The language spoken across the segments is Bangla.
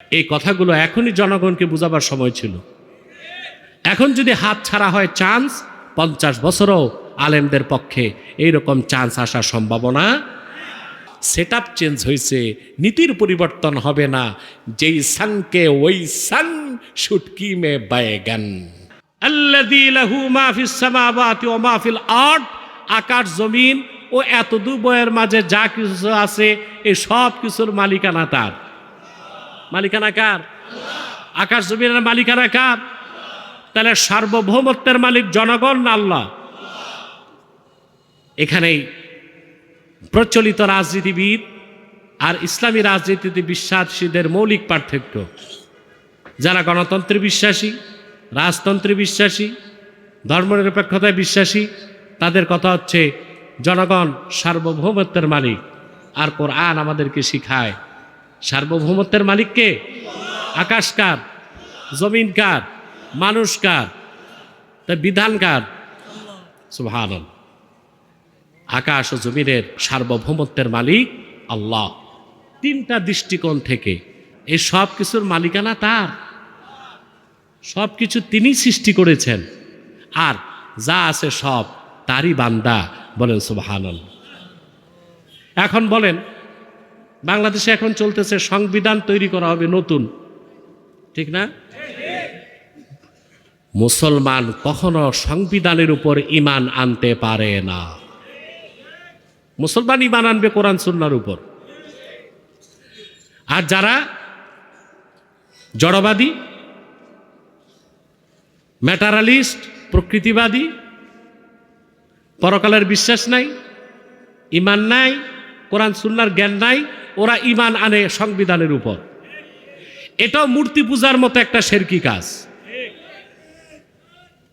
এই কথাগুলো এখনই জনগণকে বোঝাবার সময় ছিল। এখন যদি হাত ছাড়া হয় চান্স, পঞ্চাশ বছরও আলেমদের পক্ষে এইরকম চান্স আসার সম্ভাবনা। সেট আপ চেঞ্জ হয়েছে, নীতির পরিবর্তন হবে না। যেই সানকে ওই সান শুটকি মে বায়গান। আল্লাযী লাহু মা ফিস সামাওয়াতি ওয়া মা ফিল আরদ, আকাশ, জমিন ও এত দুবয়ের মাঝে যা কিছু আছে এই সব কিছুর মালিকানা তার। মালিকানা কার? আকাশ জমিনের মালিকানা কার? তাহলে সার্বভৌমত্বের মালিক জনগণ আল্লাহ? এখানেই প্রচলিত রাজনীতিবিদ আর ইসলামী রাজনীতিতে বিশ্বাসীদের মৌলিক পার্থক্য। যারা গণতন্ত্রে বিশ্বাসী, রাজতন্ত্রে বিশ্বাসী, ধর্মনিরপেক্ষতায় বিশ্বাসী, তাদের কথা হচ্ছে জনগণ সার্বভৌমত্বের মালিক। আর কোরআন আমাদেরকে শিখায়। সার্বভৌমত্বের মালিককে আকাশ কার? জমিন কার? মানুষ কার? তা বিধান কার? সুবহান আকাশ ও জমিনের সার্বভৌমত্বের মালিক আল্লাহ। তিনটা দৃষ্টিকোণ থেকে এই সব কিছুর মালিকানা তার। সব কিছু তিনি সৃষ্টি করেছেন। আর যা আছে সব তারই বান্দা বলেন সুবহান এখন বলেন বাংলাদেশে এখন চলতেছে সংবিধান তৈরি করা হবে নতুন। ঠিক না? মুসলমান কখনো সংবিধানের উপর ইমান আনতে পারে না। মুসলমান ইমান আনবে কোরআন সুন্নার উপর। আর যারা জড়বাদী, ম্যাটারালিস্ট, প্রকৃতিবাদী, পরকালের বিশ্বাস নাই ইমান নাই, কোরআন সুন্নার জ্ঞান নাই ওরা ইমান আনে সংবিধানের উপর। এটাও মূর্তি পূজার মতো একটা শেরকি কাজ।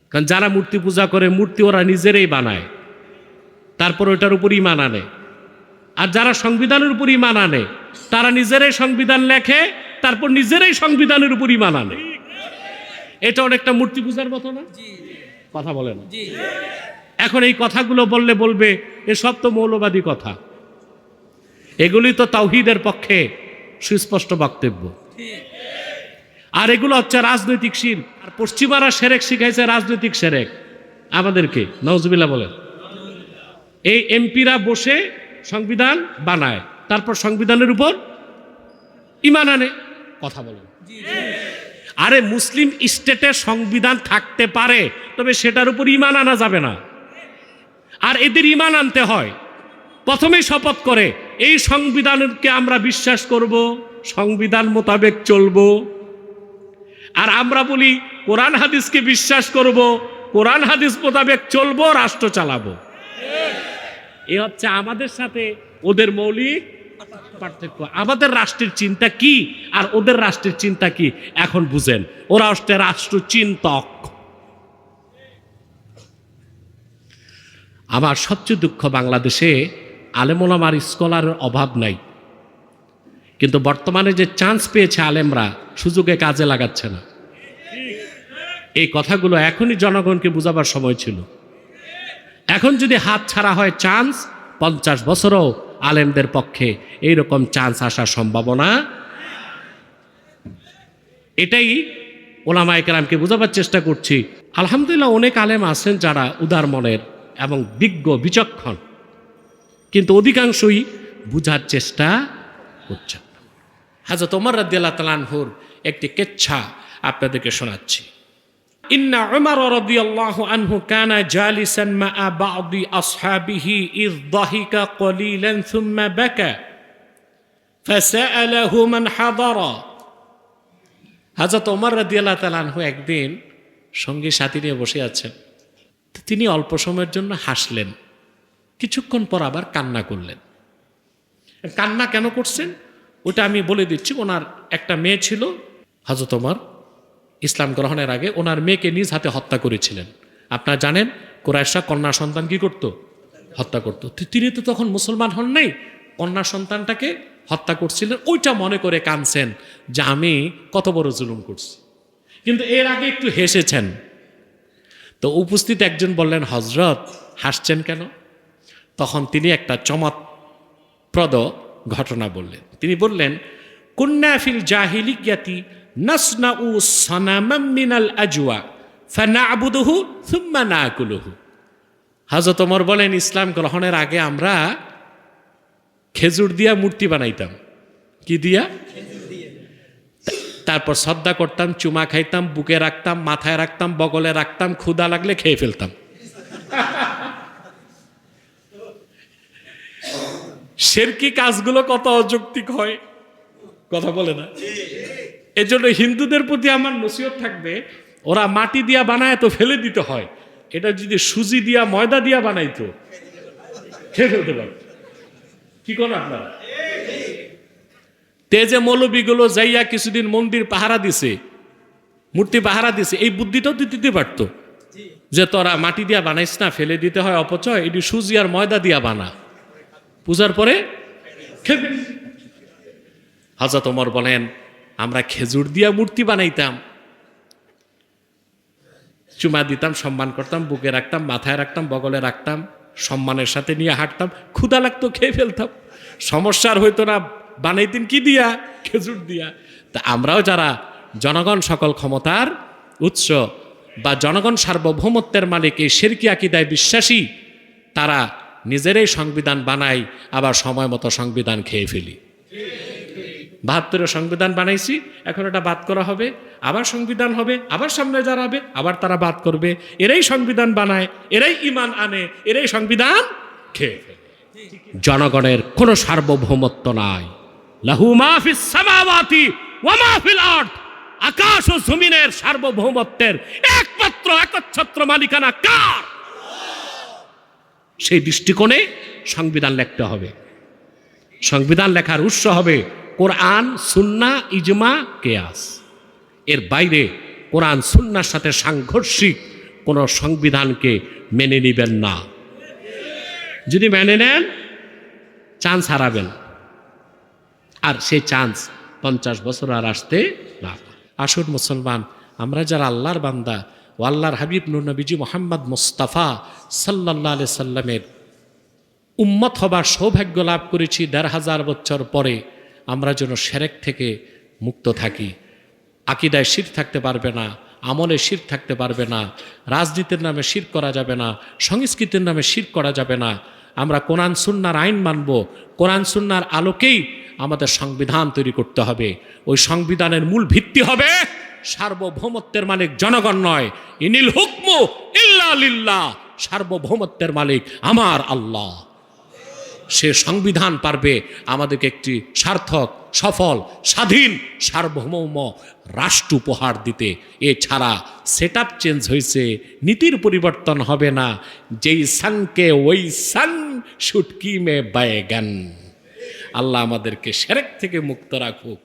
কারণ যারা মূর্তি পূজা করে মূর্তি ওরা নিজেরাই বানায়। তারপর ওটার উপর ইমান আনে। আর যারা সংবিধানের উপর ইমান আনে তারা নিজেরাই সংবিধান লেখে তারপর নিজেরাই সংবিধানের উপর ইমান আনে। এটা অনেকটা মূর্তি পূজার মতো না? কথা বলে না? এখন এই কথাগুলো বললে বলবে এসব তো মৌলবাদী কথা। এগুলি তো তাওহিদের পক্ষে সুস্পষ্ট বক্তব্য। আর এগুলো হচ্ছে রাজনৈতিক শির। আর পশ্চিমারা সেরেক শিখাইছে রাজনৈতিক সেরেক। আমাদেরকে নজবিল্লা বলেন। এই এমপিরা বসে সংবিধান বানায়, তারপর সংবিধানের উপর ইমান আনে, কথা বলেন। আরে মুসলিম স্টেটে সংবিধান থাকতে পারে, তবে সেটার উপর ইমান আনা যাবে না। আর এদের ইমান আনতে হয়। প্রথমেই শপথ করে, এই সংবিধানকে আমরা বিশ্বাস করব, সংবিধান মোতাবেক চলব। আর আমরা বলি, কোরআন হাদিসকে বিশ্বাস করব, কোরআন হাদিস মোতাবেক চলব, রাষ্ট্র চালাবো। এ হচ্ছে আমাদের সাথে ওদের মৌলিক পার্থক্য। আমাদের রাষ্ট্রের চিন্তা কি? আর ওদের রাষ্ট্রের চিন্তা কি? এখন বুঝেন, ওরা হচ্ছে রাষ্ট্র চিন্তক। আমার সবচেয়ে দুঃখ বাংলাদেশে আলেমোলামার স্কলারের অভাব নাই। কিন্তু বর্তমানে যে চান্স পেয়েছে আলেমরা, সুযোগে কাজে লাগাচ্ছে না। এই কথাগুলো এখনই জনগণকে বোঝাবার সময় ছিল। এখন যদি হাত ছাড়া হয় চান্স, পঞ্চাশ বছরও আলেমদের পক্ষে এইরকম চান্স আসার সম্ভাবনা। এটাই ওলামা একরামকে বোঝাবার চেষ্টা করছি। আলহামদুলিল্লাহ অনেক আলেম আছেন যারা উদার মনের এবং বিজ্ঞ, বিচক্ষণ। কিন্তু অধিকাংশই বুঝার চেষ্টা করছেন হাজরত ওমর রদ্দাল্লাহ তালানহুর একটি কেচ্ছা আপনাদেরকে শোনাচ্ছি। ইন্না উমর রাদিয়াল্লাহু আনহু কানা জালিসান মা'a বাদি আসহাবিহি ইয দাহিকা কলিলান থুম্মা বাকা। ফাসাআলাহু মান হাদারা। হযরত ওমর রাদিয়াল্লাহু তাআলা আনহু একদিন সঙ্গী সাথী নিয়ে বসে আছেন। তিনি অল্প সময়ের জন্য হাসলেন। কিছুক্ষণ পর আবার কান্না করলেন। কান্না কেন করছেন? ওটা আমি বলে দিচ্ছি, ওনার একটা মেয়ে ছিল হজরত ওমর, ইসলাম গ্রহণের আগে ওনার মেয়েকে নিজ হাতে হত্যা করেছিলেন। আপনারা জানেন কোরআশা কন্যা সন্তান কি করত? হত্যা করত। তিনি তো তখন মুসলমান হন নাই, কন্যা সন্তানটাকে হত্যা করছিলেন, ওইটা মনে করে কানছেন যে আমি কত বড় জুলুম করছি। কিন্তু এর আগে একটু হেসেছেন। তো উপস্থিত একজন বললেন হজরত হাসছেন কেন? তখন তিনি একটা চমৎপ্রদ ঘটনা বললেন। তিনি বললেন, কুন্না ফিল জাহিলিয়াতি নাসনাউ সানামাম মিনাল আজওয়া, ফানাবুদুহু থুম্মা নাকুলুহু। হাজরত ওমর বলেন, ইসলাম গ্রহণের আগে আমরা খেজুর দিয়া মূর্তি বানাইতাম। কি দিয়া? তারপর শ্রদ্ধা করতাম, চুমা খাইতাম, বুকে রাখতাম, মাথায় রাখতাম, বগলে রাখতাম ক্ষুদা লাগলে খেয়ে ফেলতাম। শেরকি কাজগুলো কত অযৌক্তিক হয়? কথা বলে না। এজন্য হিন্দুদের প্রতি আমার নসিহত থাকবে ওরা মাটি দিয়া বানায় তো ফেলে দিতে হয়। এটা যদি সুজি দিয়া ময়দা দিয়া বানাইতো খেয়ে ফেলতে পারত। কি করেন আপনারা? তেজে মৌলবীগুলো যাইয়া কিছুদিন মন্দির পাহারা দিছে মূর্তি পাহারা দিছে এই বুদ্ধিটাও দিতে পারত। যে তোরা মাটি দিয়া বানাইস না ফেলে দিতে হয় অপচয় এটি সুজি আর ময়দা দিয়া বানা। পূজার পরে খেবে। হাজরত ওমর বলেন, আমরা খেজুর দিয়া মূর্তি বানাইতাম। চুমা দিতাম, সম্মান করতাম, বুকে রাখতাম, মাথায় রাখতাম, বগলে রাখতাম, সম্মানের সাথে নিয়ে হাঁটতাম ক্ষুদা লাগতো, খেয়ে ফেলতাম। সমস্যার হইতো না, বানাইতেন কি দিয়া? খেজুর দিয়া। তা আমরাও যারা জনগণ সকল ক্ষমতার উৎস বা জনগণ সার্বভৌমত্বের মালিক, এই শেরকি আকিদায় বিশ্বাসী, তারা নিজেরাই সংবিধান বানাই, আবার সময় মতো সংবিধান খেয়ে ফেলি। বাহাত্তরের সংবিধান বানাইছি, এখন এটা বাদ করা হবে, আবার সংবিধান হবে, আবার সামনে দাঁড়াবে, আবার তারা বাদ করবে। এরাই সংবিধান বানায়, এরাই ইমান আনে, এরাই সংবিধান খেয়ে ফেলে। জনগণের কোনো সার্বভৌমত্ব নাই। লাহু আকাশ ও জমিনের সার্বভৌমত্বের একমাত্র একচ্ছত্র মালিকানা কার? সেই দৃষ্টিকোণে সংবিধান লিখতে হবে। সংবিধান লেখার উৎস হবে কোরআন, সুন্না, ইজমা, কেয়াস। এর বাইরে কোরআন, সুন্নার সাথে সাংঘর্ষিক কোনো সংবিধানকে মেনে নেবেন না। যদি মেনে নেন, চান্স হারাবেন। আর সেই চান্স পঞ্চাশ বছর আর আসতে না আসুন মুসলমান, আমরা যারা আল্লাহর বান্দা ও আল্লাহর হাবিব নবীজি মোহাম্মদ মুস্তাফা সাল্লাহ সাল্লামের উম্মত হবার সৌভাগ্য লাভ করেছি দেড় হাজার বছর পরে আমরা যেন সেরেক থেকে মুক্ত থাকি। আকিদায় শির থাকতে পারবে না, আমলে শির থাকতে পারবে না, রাজনীতির নামে শির করা যাবে না, সংস্কৃতির নামে শির করা যাবে না। আমরা কোরআন, সুন্নার আইন মানব, কোরআন, সুন্নার আলোকেই আমাদের সংবিধান তৈরি করতে হবে। ওই সংবিধানের মূল ভিত্তি হবে সার্বভৌমত্বের মালিক জনগণ নয়। ইনিল হুকমু ইল্লা সার্বভৌমত্বের মালিক আমার আল্লাহ। সে সংবিধান পারবে আমাদেরকে একটি সার্থক, সফল, স্বাধীন, সার্বভৌম রাষ্ট্র উপহার দিতে। এছাড়া সেট চেঞ্জ হয়েছে, নীতির পরিবর্তন হবে না। যেই সানকে ওই সান সুটকি মে বায়গান। আল্লাহ আমাদেরকে সেরেক থেকে মুক্ত রাখুক।